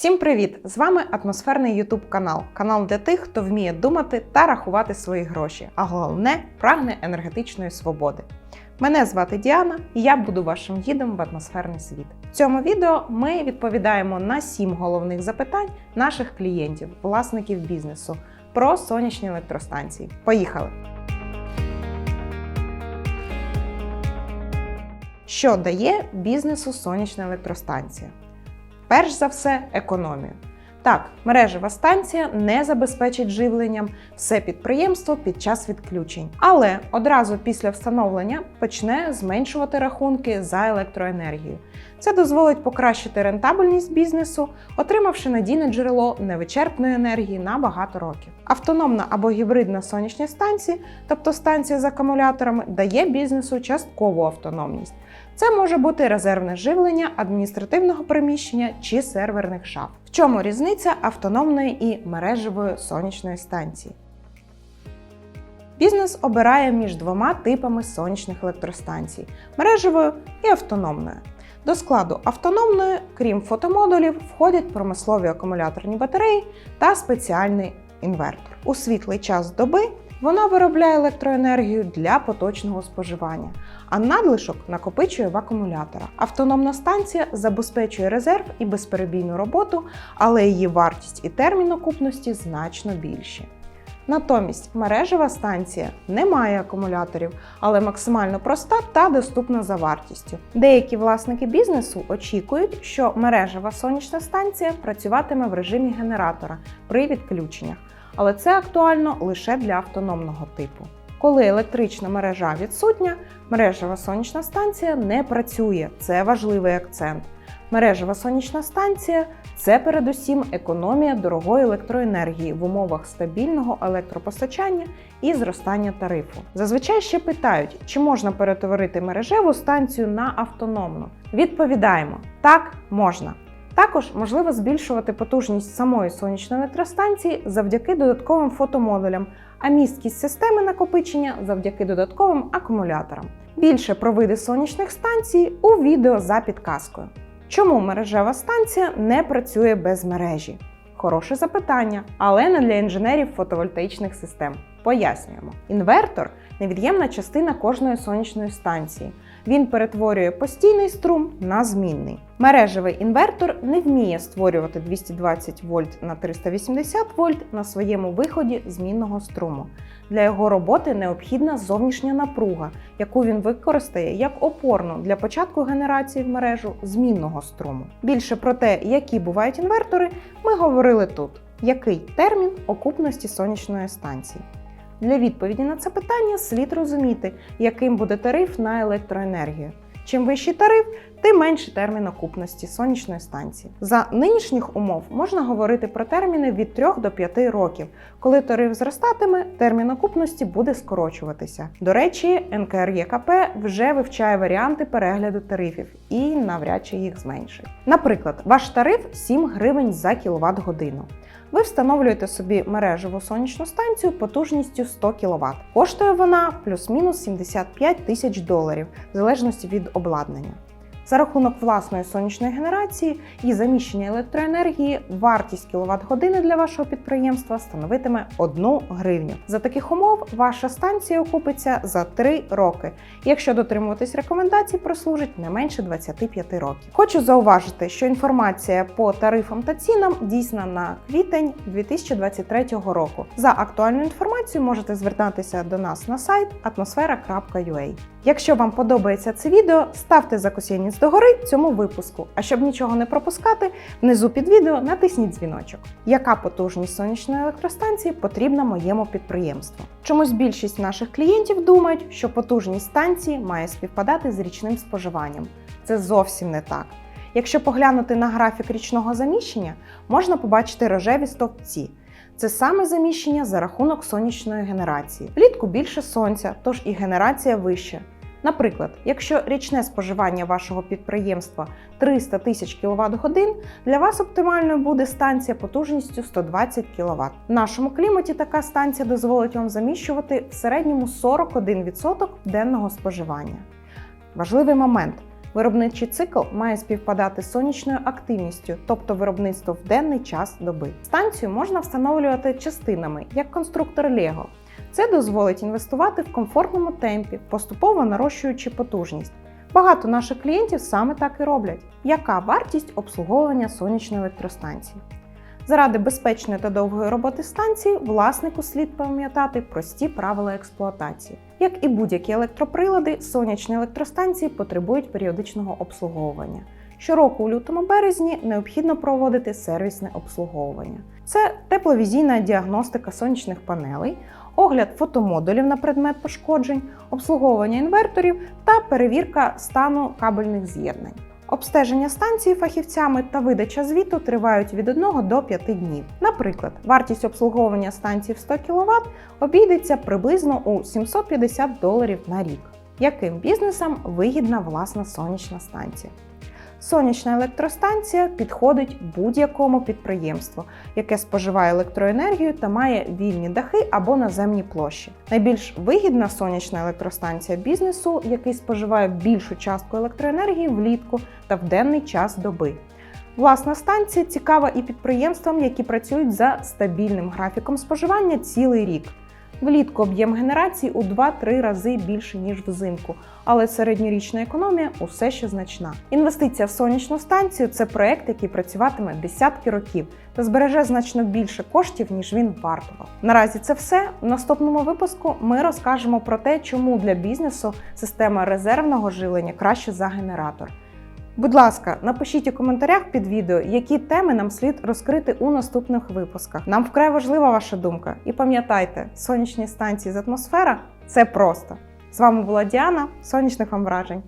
Всім привіт! З вами атмосферний YouTube канал. Канал для тих, хто вміє думати та рахувати свої гроші, а головне прагне енергетичної свободи. Мене звати Діана, і я буду вашим гідом в атмосферний світ. В цьому відео ми відповідаємо на сім головних запитань наших клієнтів, власників бізнесу про сонячні електростанції. Поїхали! Що дає бізнесу сонячна електростанція? Перш за все, економію. Так, мережева станція не забезпечить живленням все підприємство під час відключень, але одразу після встановлення почне зменшувати рахунки за електроенергію. Це дозволить покращити рентабельність бізнесу, отримавши надійне джерело невичерпної енергії на багато років. Автономна або гібридна сонячні станції, тобто станція з акумуляторами, дає бізнесу часткову автономність. Це може бути резервне живлення адміністративного приміщення чи серверних шаф. В чому різниця автономної і мережевої сонячної станції? Бізнес обирає між двома типами сонячних електростанцій мережевою і автономною. До складу автономної, крім фотомодулів, входять промислові акумуляторні батареї та спеціальний інвертор. У світлий час доби вона виробляє електроенергію для поточного споживання, а надлишок накопичує в акумуляторах. Автономна станція забезпечує резерв і безперебійну роботу, але її вартість і термін окупності значно більші. Натомість мережева станція не має акумуляторів, але максимально проста та доступна за вартістю. Деякі власники бізнесу очікують, що мережева сонячна станція працюватиме в режимі генератора при відключеннях, але це актуально лише для автономного типу. Коли електрична мережа відсутня, мережева сонячна станція не працює. Це важливий акцент. Мережева сонячна станція це передусім економія дорогої електроенергії в умовах стабільного електропостачання і зростання тарифу. Зазвичай ще питають, чи можна перетворити мережеву станцію на автономну. Відповідаємо: так, можна. Також можливо збільшувати потужність самої сонячної електростанції завдяки додатковим фотомодулям, а місткість системи накопичення завдяки додатковим акумуляторам. Більше про види сонячних станцій у відео за підказкою. Чому мережева станція не працює без мережі? Хороше запитання, але не для інженерів фотовольтаїчних систем. Пояснюємо. Інвертор невід'ємна частина кожної сонячної станції. Він перетворює постійний струм на змінний. Мережевий інвертор не вміє створювати 220 вольт на 380 вольт на своєму виході змінного струму. Для його роботи необхідна зовнішня напруга, яку він використає як опорну для початку генерації в мережу змінного струму. Більше про те, які бувають інвертори, ми говорили тут. Який термін окупності сонячної станції? Для відповіді на це питання слід розуміти, яким буде тариф на електроенергію. Чим вищий тариф, тим менший термін окупності сонячної станції. За нинішніх умов можна говорити про терміни від 3 до 5 років. Коли тариф зростатиме, термін окупності буде скорочуватися. До речі, НКРЄКП вже вивчає варіанти перегляду тарифів і навряд чи їх зменшить. Наприклад, ваш тариф 7 гривень за кіловат годину. Ви встановлюєте собі мережеву сонячну станцію потужністю 100 кВт. Коштує вона плюс-мінус 75 тисяч доларів, в залежності від обладнання. За рахунок власної сонячної генерації і заміщення електроенергії вартість кіловат години для вашого підприємства становитиме 1 гривню. За таких умов ваша станція окупиться за 3 роки. Якщо дотримуватись рекомендацій, прослужить не менше 25 років. Хочу зауважити, що інформація по тарифам та цінам дійсна на квітень 2023 року. За актуальну інформацію можете звертатися до нас на сайт atmosfera.ua. Якщо вам подобається це відео, ставте закусєність догори цьому випуску. А щоб нічого не пропускати, внизу під відео натисніть дзвіночок. Яка потужність сонячної електростанції потрібна моєму підприємству? Чомусь більшість наших клієнтів думають, що потужність станції має співпадати з річним споживанням. Це зовсім не так. Якщо поглянути на графік річного заміщення, можна побачити рожеві стовпці. Це саме заміщення за рахунок сонячної генерації. Влітку більше сонця, тож і генерація вища. Наприклад, якщо річне споживання вашого підприємства 300 тисяч кВт годин, для вас оптимальною буде станція потужністю 120 кВт. В нашому кліматі така станція дозволить вам заміщувати в середньому 41% денного споживання. Важливий момент. Виробничий цикл має співпадати з сонячною активністю, тобто виробництво в денний час доби. Станцію можна встановлювати частинами, як конструктор Лего. Це дозволить інвестувати в комфортному темпі, поступово нарощуючи потужність. Багато наших клієнтів саме так і роблять. Яка вартість обслуговування сонячної електростанції? Заради безпечної та довгої роботи станції власнику слід пам'ятати прості правила експлуатації. Як і будь-які електроприлади, сонячні електростанції потребують періодичного обслуговування. Щороку у лютому березні необхідно проводити сервісне обслуговування. Це тепловізійна діагностика сонячних панелей, огляд фотомодулів на предмет пошкоджень, обслуговування інверторів та перевірка стану кабельних з'єднань. Обстеження станції фахівцями та видача звіту тривають від 1 до 5 днів. Наприклад, вартість обслуговування станції в 100 кВт обійдеться приблизно у 750 доларів на рік. Яким бізнесам вигідна власна сонячна станція? Сонячна електростанція підходить будь-якому підприємству, яке споживає електроенергію та має вільні дахи або наземні площі. Найбільш вигідна сонячна електростанція бізнесу, який споживає більшу частку електроенергії влітку та в денний час доби. Власна станція цікава і підприємствам, які працюють за стабільним графіком споживання цілий рік. Влітку об'єм генерації у 2-3 рази більше, ніж взимку, але середньорічна економія усе ще значна. Інвестиція в сонячну станцію це проект, який працюватиме десятки років та збереже значно більше коштів, ніж він вартував. Наразі це все. В наступному випуску ми розкажемо про те, чому для бізнесу система резервного жилення краще за генератор. Будь ласка, напишіть у коментарях під відео, які теми нам слід розкрити у наступних випусках. Нам вкрай важлива ваша думка. І пам'ятайте, сонячні станції з атмосфера це просто. З вами була Діана, сонячних вам вражень.